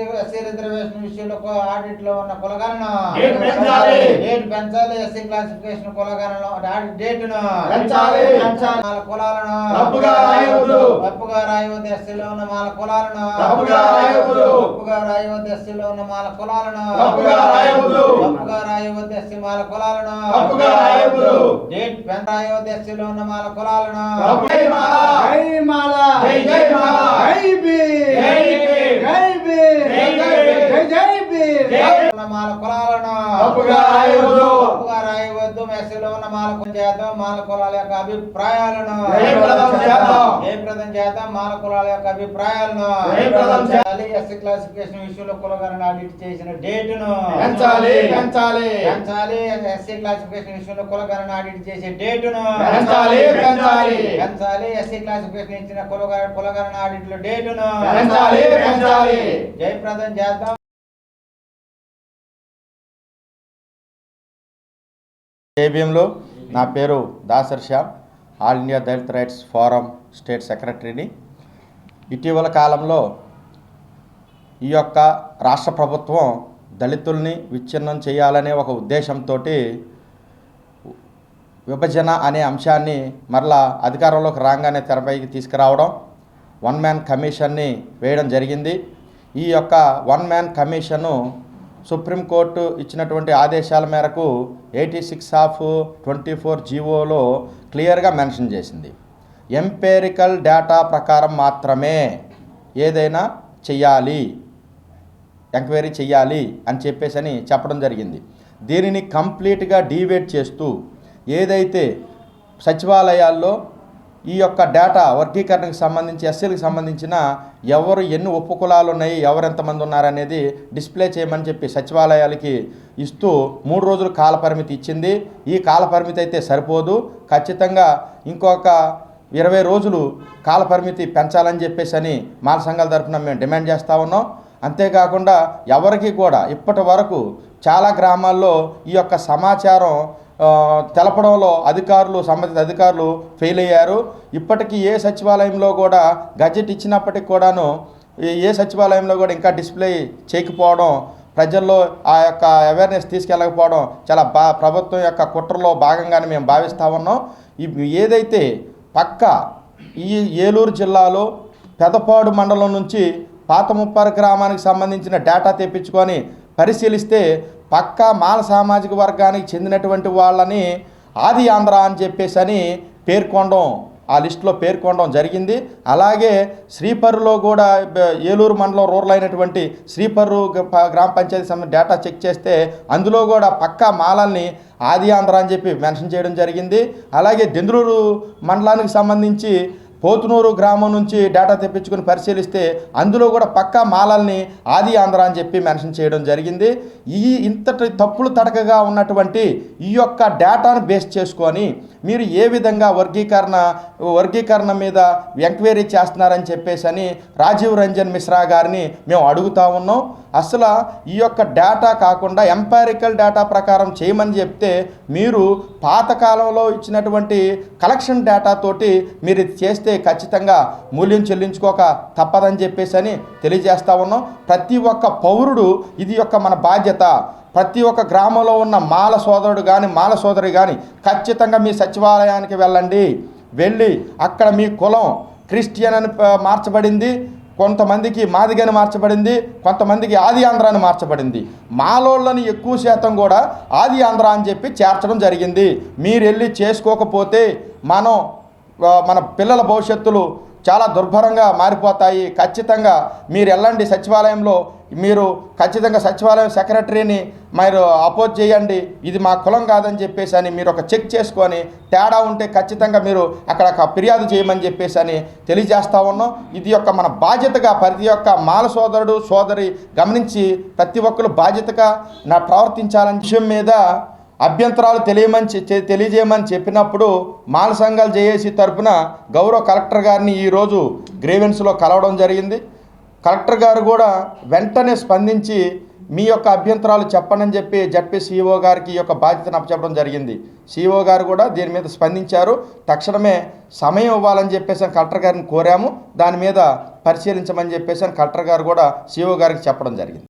Reservation విషయంలో ఆడిట్లో ఉన్న కులగణను డేట్ పెంచాలి. డేట్ పెంచాలి ఎస్సీ క్లాసిఫికేషన్ కులగణలో ఆడిట్ డేటును పెంచాలి. మాల కులాలను తప్పుగా రాయవద్దు. తప్పుగా రాయవద్దు ఎస్సీలో ఉన్న మాల కులాలను తప్పుగా రాయవద్దు. తప్పుగా రాయవద్దు ఎస్సీలో ఉన్న మాల కులాలను తప్పుగా రాయవద్దు. తప్పుగా రాయవద్దు ఎస్సీ మాల కులాలను తప్పుగా రాయవద్దు. డేట్ పెన్ రాయవద్దు ఎస్సీలో ఉన్న మాల కులాలను తప్పు- జై మాల. జై మాల జై జై మాల. జై భీమ్ జై భీమ్. జై భీమ్ జై జై భీమ్. జై జై భీమ్ జై ఉన్న మాల కులాలను. తప్పుగా రాయవద్దు. తప్పుగా రాయవద్దు మెస్సీలో ఉన్న మాల చేద్దాం మాల కులాల యొక్క అభిప్రాయాలను. జయప్రదం చేద్దాం. మాల కులాల యొక్క అభిప్రాయాలను. ఎస్సీ క్లాసిఫికేషన్ విషయంలో కులగారిని ఆడిట్ చేసిన డేటును. పెంచాలి పెంచాలి. పెంచాలి. ఎస్సీ క్లాసిఫికేషన్ విషయంలో కులగారిని ఆడిట్ చేసే డేటును. పెంచాలి పెంచాలి. పెంచాలి. ఎస్సీ క్లాసిఫికేషన్ ఇచ్చిన కులగారి కులగారిని ఆడిట్లో డేటును. పెంచాలి పెంచాలి. జయప్రదం చేద్దాం. ఏబిఎంలో నా పేరు Dasar Shyam all India Dalit rights forum state సెక్రటరీని. ఇటీవల కాలంలో ఈ యొక్క రాష్ట్ర ప్రభుత్వం దళితుల్ని విచ్ఛిన్నం చేయాలనే ఒక ఉద్దేశంతో విభజన అనే అంశాన్ని మరలా అధికారంలోకి రాగానే తెరపైకి తీసుకురావడం వన్ మ్యాన్ కమిషన్ని వేయడం జరిగింది. ఈ యొక్క వన్ మ్యాన్ కమిషను సుప్రీంకోర్టు ఇచ్చినటువంటి ఆదేశాల మేరకు eighty six of twenty four జీవోలో క్లియర్గా మెన్షన్ చేసింది. ఎంపేరికల్ డేటా ప్రకారం మాత్రమే ఏదైనా చెయ్యాలి ఎంక్వైరీ చెయ్యాలి అని చెప్పేసి అని చెప్పడం జరిగింది. దీనిని కంప్లీట్గా డీవేట్ చేస్తూ ఏదైతే సచివాలయాల్లో ఈ యొక్క డేటా వర్గీకరణకు సంబంధించి ఎస్సీలకు సంబంధించిన ఎవరు ఎన్ని ఉపకులాలు ఉన్నాయి ఎవరు ఎంతమంది ఉన్నారనేది డిస్ప్లే చేయమని చెప్పి సచివాలయాలకి ఇస్తూ మూడు రోజులు కాలపరిమితి ఇచ్చింది. ఈ కాలపరిమితి అయితే సరిపోదు. ఖచ్చితంగా ఇంకొక ఇరవై రోజులు కాలపరిమితి పెంచాలని చెప్పేసి అని మాల సంఘాల తరఫున మేము డిమాండ్ చేస్తూ ఉన్నాం. అంతేకాకుండా ఎవరికి కూడా ఇప్పటి వరకు చాలా గ్రామాల్లో ఈ యొక్క సమాచారం తెలపడంలో అధికారులు సంబంధిత అధికారులు ఫెయిల్ అయ్యారు. ఇప్పటికీ ఏ సచివాలయంలో కూడా గజెట్ ఇచ్చినప్పటికి కూడాను ఏ- సచివాలయంలో కూడా ఇంకా డిస్ప్లే చేయకపోవడం ప్రజల్లో ఆ యొక్క అవేర్నెస్ తీసుకెళ్ళకపోవడం చాలా బా ప్రభుత్వం యొక్క కుట్రలో భాగంగానే మేము భావిస్తూ ఉన్నాం. ఇవి ఏదైతే పక్క ఈ ఏలూరు జిల్లాలో పెదపాడు మండలం నుంచి పాతముప్పారు గ్రామానికి సంబంధించిన డేటా తెప్పించుకొని పరిశీలిస్తే పక్కా మాల సామాజిక వర్గానికి చెందినటువంటి వాళ్ళని ఆది ఆంధ్ర అని చెప్పేసి అని పేర్కొనడం ఆ లిస్టులో పేర్కొనడం జరిగింది. అలాగే శ్రీపర్రులో కూడా ఏలూరు మండలం రూరల్ అయినటువంటి శ్రీపర్రు గ్రామ పంచాయతీ సంబంధించిన డేటా చెక్ చేస్తే అందులో కూడా పక్కా మాలల్ని ఆది ఆంధ్ర అని చెప్పి మెన్షన్ చేయడం జరిగింది. అలాగే దెందులూరు మండలానికి సంబంధించి పోతునూరు గ్రామం నుంచి డేటా తెప్పించుకుని పరిశీలిస్తే అందులో కూడా పక్కా మాలల్ని ఆది ఆంధ్ర అని చెప్పి మెన్షన్ చేయడం జరిగింది. ఈ ఇంతటి తప్పులు తడకగా ఉన్నటువంటి ఈ యొక్క డేటాను బేస్ చేసుకొని మీరు ఏ విధంగా వర్గీకరణ వర్గీకరణ మీద ఎంక్వైరీ చేస్తున్నారని చెప్పేసి అని రాజీవ్ రంజన్ మిశ్రా గారిని మేము అడుగుతా ఉన్నాం. అసలు ఈ యొక్క డేటా కాకుండా ఎంపారికల్ డేటా ప్రకారం చేయమని చెప్తే మీరు పాతకాలంలో ఇచ్చినటువంటి కలెక్షన్ డేటా తోటి మీరు ఇది చేస్తే ఖచ్చితంగా మూల్యం చెల్లించుకోక తప్పదని చెప్పేసి అని తెలియజేస్తా ఉన్నాం. ప్రతి ఒక్క పౌరుడు ఇది యొక్క మన బాధ్యత. ప్రతి ఒక్క గ్రామంలో ఉన్న మాల సోదరుడు కానీ మాల సోదరి కానీ ఖచ్చితంగా మీ సచివాలయానికి వెళ్ళండి. వెళ్ళి అక్కడ మీ కులం క్రిస్టియన్ అని మార్చబడింది. కొంతమందికి మాదిగని మార్చబడింది. కొంతమందికి ఆది ఆంధ్ర అని మార్చబడింది. మాలోళ్ళని ఎక్కువ శాతం కూడా ఆది ఆంధ్ర అని చెప్పి చేర్చడం జరిగింది. మీరు వెళ్ళి చేసుకోకపోతే మనం మన పిల్లల భవిష్యత్తులు చాలా దుర్భరంగా మారిపోతాయి. ఖచ్చితంగా మీరు వెళ్ళండి సచివాలయంలో. మీరు ఖచ్చితంగా సచివాలయం సెక్రటరీని మీరు అపోజ్ చేయండి. ఇది మా కులం కాదని చెప్పేసి అని మీరు ఒక చెక్ చేసుకొని తేడా ఉంటే ఖచ్చితంగా మీరు అక్కడ ఒక ఫిర్యాదు చేయమని చెప్పేసి అని తెలియజేస్తా ఉన్నాం. ఇది యొక్క మన బాధ్యతగా ప్రతి ఒక్క మాల సోదరుడు సోదరి గమనించి ప్రతి ఒక్కరు బాధ్యతగా నా ప్రవర్తించాలని విషయం మీద అభ్యంతరాలు తెలియమని తెలియజేయమని చెప్పినప్పుడు మాల సంఘాలు జేఏసీ తరపున గౌరవ కలెక్టర్ గారిని ఈరోజు గ్రేవెన్స్లో కలవడం జరిగింది. కలెక్టర్ గారు కూడా వెంటనే స్పందించి మీ యొక్క అభ్యంతరాలు చెప్పనని చెప్పి జడ్పీ సీఓ గారికి ఈ యొక్క బాధ్యతను అప్పచెప్పడం జరిగింది. సీఓ గారు కూడా దీని మీద స్పందించారు. తక్షణమే సమయం ఇవ్వాలని చెప్పేసి అని కలెక్టర్ గారిని కోరాము. దాని మీద పరిశీలించమని చెప్పేసి అని కలెక్టర్ గారు కూడా సీఓ గారికి చెప్పడం జరిగింది.